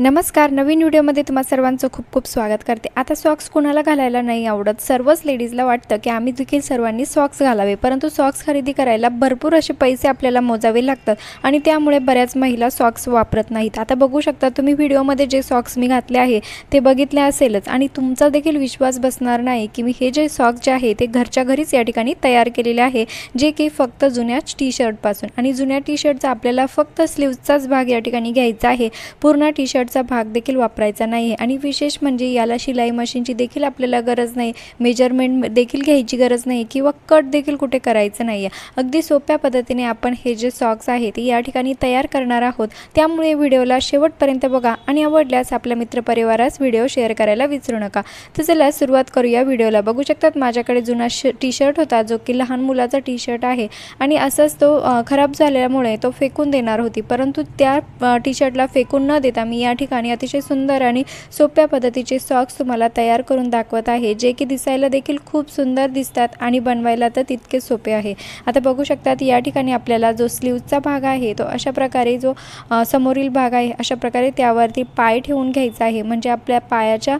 नमस्कार नवीन व्हिडिओमध्ये तुम्हा सर्वांचं खूप खूप स्वागत करते. आता सॉक्स कुणाला घालायला नाही आवडत? सर्वच लेडीजला वाटतं की आम्ही देखील सर्वांनी सॉक्स घालावे परंतु सॉक्स खरेदी करायला भरपूर असे पैसे आपल्याला मोजावे लागतात आणि त्यामुळे बऱ्याच महिला सॉक्स वापरत नाहीत. आता बघू शकता तुम्ही व्हिडिओमध्ये जे सॉक्स मी घातले आहे ते बघितले असेलच आणि तुमचा देखील विश्वास बसणार नाही की मी हे जे सॉक्स जे आहे ते घरच्या घरीच या ठिकाणी तयार केलेले आहे जे की फक्त जुन्या टी शर्टपासून आणि जुन्या टी शर्टचा आपल्याला फक्त स्लीव्हचाच भाग या ठिकाणी घ्यायचा आहे. पूर्ण टी शर्ट शर्टचा भाग देखील वापरायचा नाही आहे आणि विशेष म्हणजे याला शिलाई मशीनची देखील आपल्याला गरज नाही. मेजरमेंट देखील घ्यायची गरज नाही किंवा कट देखील कुठे करायचं नाही आहे अगदी सोप्या पद्धतीने आपण हे जे सॉक्स आहेत या ठिकाणी तयार करणार आहोत. त्यामुळे व्हिडिओला शेवटपर्यंत बघा आणि आवडल्यास आपल्या मित्रपरिवारास व्हिडिओ शेअर करायला विसरू नका. तर चला सुरुवात करूया व्हिडिओला. बघू शकतात माझ्याकडे जुना श टी शर्ट होता जो की लहान मुलाचा टी शर्ट आहे. आणि असंच तो खराब झाल्यामुळे तो फेकून देणार होती. परंतु त्या टी शर्टला फेकून न देता मी या या ठिकाणी अतिशय सुंदर आणि सोप्या पद्धतीचे सॉक्स तुम्हाला तयार करून दाखवत आहे. जे की दिसायला देखील खूप सुंदर दिसतात आणि बनवायला तर तितके सोपे आहे. आता बघू शकतात या ठिकाणी आपल्याला जो स्लीवचा भाग आहे तो अशा प्रकारे जो समोरील भाग आहे अशा प्रकारे त्यावरती पाय ठेवून घ्यायचा आहे. म्हणजे आपल्या पायाच्या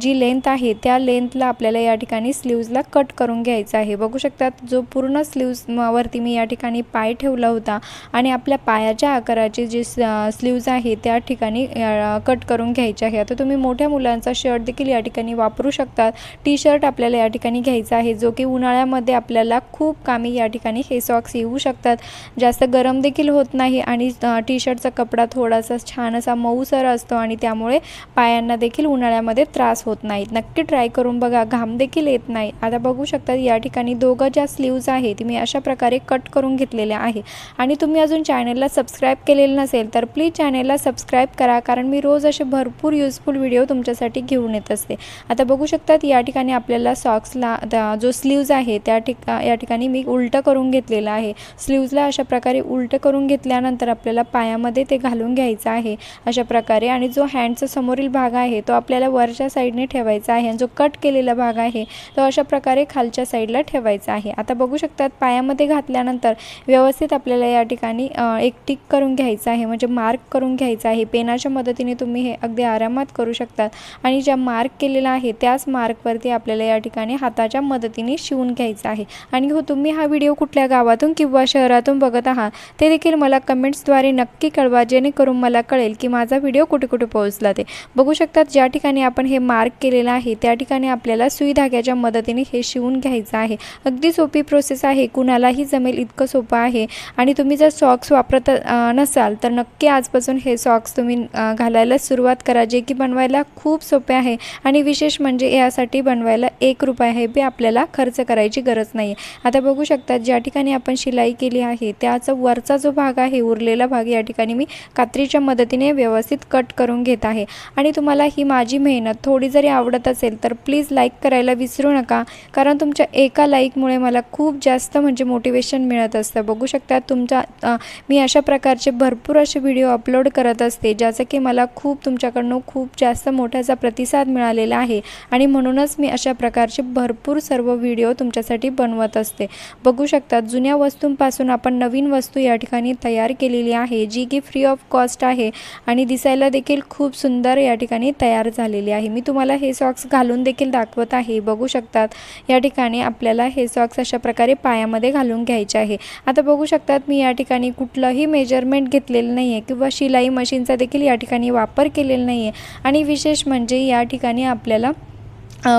जी लेंथ आहे त्या लेंथला आपल्याला या ठिकाणी स्लीव्जला कट करून घ्यायचा आहे. बघू शकतात जो पूर्ण स्लीव्ज वरती मी या ठिकाणी पाय ठेवला होता आणि आपल्या पायाच्या आकाराचे जे स्लीव्ज आहे त्या ठिकाणी ठिकाणी कट करून घ्यायचे आहे. आता तुम्ही मोठ्या मुलांचा शर्ट देखील या ठिकाणी वापरू शकतात. टी शर्ट आपल्याला या ठिकाणी घ्यायचा आहे जो की उन्हाळ्यामध्ये आपल्याला खूप कामी या ठिकाणी हे सॉक्स येऊ शकतात. जास्त गरम देखील होत नाही आणि टी शर्टचा कपडा थोडासा छान असा मऊसर असतो आणि त्यामुळे पायांना देखील उन्हाळ्यामध्ये त्रास होत नाहीत. नक्की ट्राय करून बघा घाम देखील येत नाही. आता बघू शकता या ठिकाणी दोघं ज्या स्लीव्ज आहे ती मी अशा प्रकारे कट करून घेतलेल्या आहे. आणि तुम्ही अजून चॅनलला सबस्क्राईब केलेलं नसेल तर प्लीज चॅनलला सबस्क्राईब करा. कारण मी रोज असे भरपूर युजफुल व्हिडिओ तुमच्यासाठी घेऊन येत असते. आता बघू शकतात या ठिकाणी आपल्याला सॉक्सला जो स्लीव्ज आहे त्या ठिका या ठिकाणी मी उलटं करून घेतलेलं आहे. स्लीव्जला अशा प्रकारे उलटं करून घेतल्यानंतर आपल्याला पायामध्ये ते घालून घ्यायचं आहे अशा प्रकारे. आणि जो हँडचा समोरील भाग आहे तो आपल्याला वरच्या साईडने ठेवायचा आहे आणि जो कट केलेला भाग आहे तो अशा प्रकारे खालच्या साईडला ठेवायचा आहे. आता बघू शकतात पायामध्ये घातल्यानंतर व्यवस्थित आपल्याला या ठिकाणी एक टिक करून घ्यायचं आहे म्हणजे मार्क करून घ्यायचं आहे पेनाच्या मदतीने तुम्ही हे अगदी आरामात करू शकतात आणि ज्या मार्क केलेला आहे त्याच मार्कवरती आपल्याला या ठिकाणी हाताच्या मदतीने शिवून घ्यायचं आहे. आणि हो तुम्ही हा व्हिडिओ कुठल्या गावातून किंवा शहरातून बघत आहात ते देखील मला कमेंट्सद्वारे नक्की कळवा जेणेकरून मला कळेल की माझा व्हिडिओ कुठे कुठे पोहोचला ते बघू शकतात ज्या ठिकाणी आपण हे मार्क केलेलं आहे त्या ठिकाणी आपल्याला सुई धाग्याच्या मदतीने हे शिवून घ्यायचं आहे. अगदी सोपी प्रोसेस आहे कुणालाही जमेल इतकं सोपं आहे. आणि तुम्ही जर सॉक्स वापरत नसाल तर नक्की आजपासून हे सॉक्स तुम्ही घालायला सुरुवात करा जे की बनवायला खूप सोपे आहे. आणि विशेष म्हणजे यासाठी बनवायला एक रुपये आहे बी आपल्याला खर्च करायची गरज नाही आहे आता बघू शकतात ज्या ठिकाणी आपण शिलाई केली आहे त्याचा वरचा जो भाग आहे उरलेला भाग या ठिकाणी मी कात्रीच्या मदतीने व्यवस्थित कट करून घेत आहे. आणि तुम्हाला ही माझी मेहनत थोडी जरी आवडत असेल तर प्लीज लाईक करायला विसरू नका. कारण तुमच्या एका लाईकमुळे मला खूप जास्त म्हणजे मोटिवेशन मिळत असतं. बघू शकता तुमच्या मी अशा प्रकारचे भरपूर असे व्हिडिओ अपलोड करत असते ज्या सांगायचं की मला खूप तुमच्याकडनं खूप जास्त मोठ्याचा प्रतिसाद मिळालेला आहे. आणि म्हणूनच मी अशा प्रकारचे भरपूर सर्व व्हिडिओ तुमच्यासाठी बनवत असते. बघू शकता जुन्या वस्तूंपासून आपण नवीन वस्तू या ठिकाणी तयार केलेली आहे जी की फ्री ऑफ कॉस्ट आहे आणि दिसायला देखील खूप सुंदर या ठिकाणी तयार झालेली आहे. मी तुम्हाला हे सॉक्स घालून देखील दाखवत आहे. बघू शकतात या ठिकाणी आपल्याला हे सॉक्स अशा प्रकारे पायामध्ये घालून घ्यायचे आहे. आता बघू शकतात मी या ठिकाणी कुठलंही मेजरमेंट घेतलेलं नाही आहे किंवा शिलाई मशीनचा देखील या ठिकाणी वापर केलेला नाही आहे आणि विशेष म्हणजे या ठिकाणी आपल्याला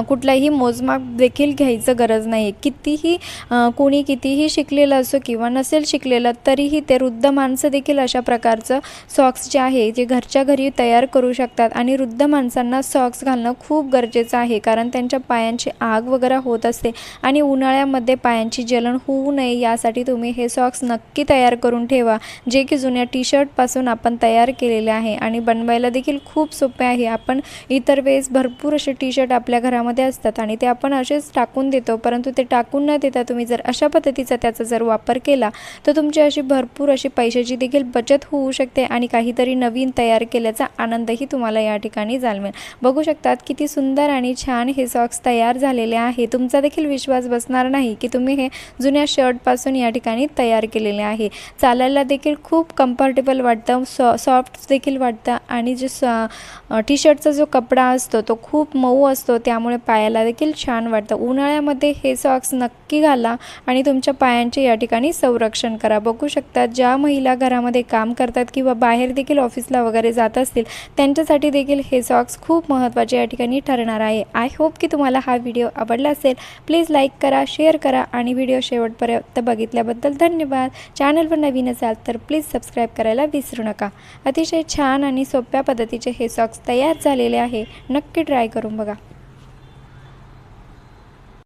कुठलाही मोजमाप देखील घ्यायचं गरज नाही आहे कितीही कोणी कितीही शिकलेलं असो किंवा नसेल शिकलेलं तरीही ते वृद्ध माणसं देखील अशा प्रकारचं सॉक्स जे आहे जे घरच्या घरी तयार करू शकतात. आणि वृद्ध माणसांना सॉक्स घालणं खूप गरजेचं आहे कारण त्यांच्या पायांची आग वगैरे होत असते आणि उन्हाळ्यामध्ये पायांची जलन होऊ नये यासाठी तुम्ही हे सॉक्स नक्की तयार करून ठेवा जे की जुन्या टी शर्टपासून आपण तयार केलेले आहे. आणि बनवायला देखील खूप सोपे आहे. आपण इतर वेळेस भरपूर असे टी शर्ट आपल्या घरात घरामध्ये असतात आणि ते आपण असेच टाकून देतो परंतु ते टाकून न देता तुम्ही जर अशा पद्धतीचा त्याचा जर वापर केला तर तुमची अशी भरपूर अशी पैशाची देखील बचत होऊ शकते आणि काहीतरी नवीन तयार केल्याचा आनंदही तुम्हाला या ठिकाणी जाणवेल. बघू शकतात किती सुंदर आणि छान हे सॉक्स तयार झालेले आहे. तुमचा देखील विश्वास बसणार नाही की तुम्ही हे जुन्या शर्टपासून या ठिकाणी तयार केलेले आहे. चालायला देखील खूप कम्फर्टेबल वाटतं सॉ सॉफ्ट देखील वाटतं आणि जे टी शर्टचा जो कपडा असतो तो खूप मऊ असतो त्यामुळे पायाला देखील छान वाटतं. उन्हाळ्यामध्ये हे सॉक्स नक्की घाला आणि तुमच्या पायांचे या ठिकाणी संरक्षण करा. बघू शकता ज्या महिला घरामध्ये काम करतात किंवा बाहेर देखील ऑफिसला वगैरे जात असतील त्यांच्यासाठी देखील हे सॉक्स खूप महत्त्वाचे या ठिकाणी ठरणार आहे. आय होप की तुम्हाला हा व्हिडिओ आवडला असेल. प्लीज लाईक करा शेअर करा आणि व्हिडिओ शेवटपर्यंत बघितल्याबद्दल धन्यवाद. चॅनलवर नवीन असाल तर प्लीज सबस्क्राईब करायला विसरू नका. अतिशय छान आणि सोप्या पद्धतीचे हे सॉक्स तयार झालेले आहे. नक्की ट्राय करून बघा.